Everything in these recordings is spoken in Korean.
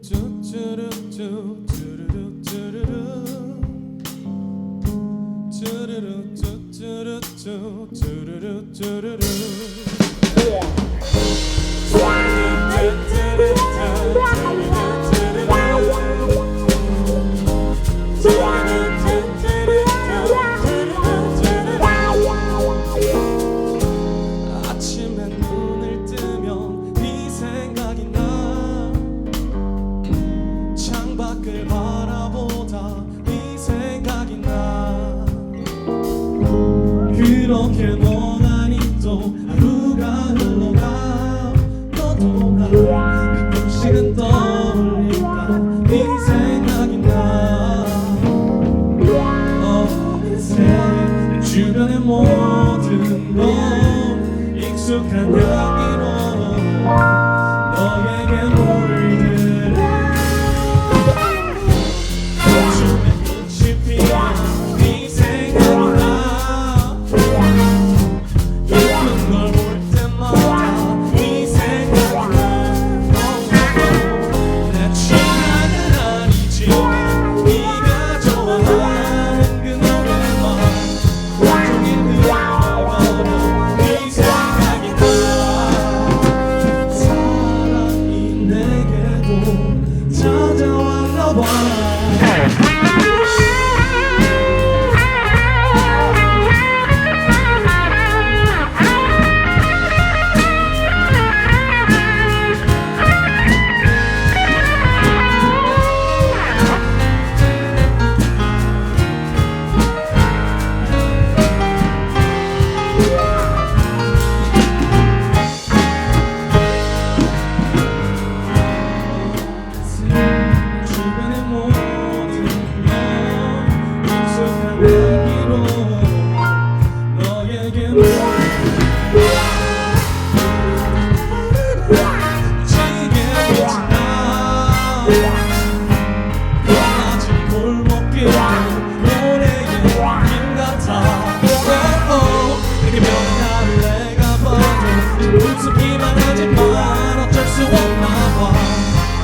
쭈쭈루쭈 쭈루루 쭈루루 쭈루루 쭈쭈루쭈 쭈루루 쭈루루 창밖을 바라보다 네 생각이 나. 그렇게 원하니 또 하루가 흘러가. 너도 나 가끔씩은 떠올린다 네 생각이 나. 어느새 주변의 모든 건 익숙한 향기로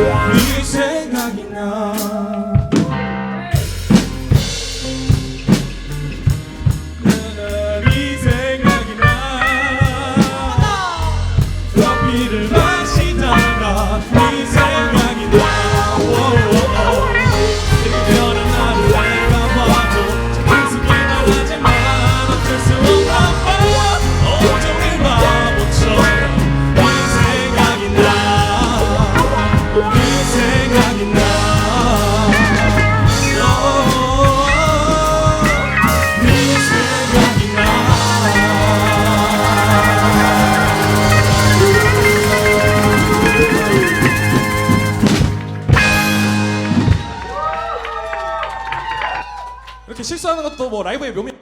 Yeah. 이렇게 실수하는 것도 뭐 라이브의 묘미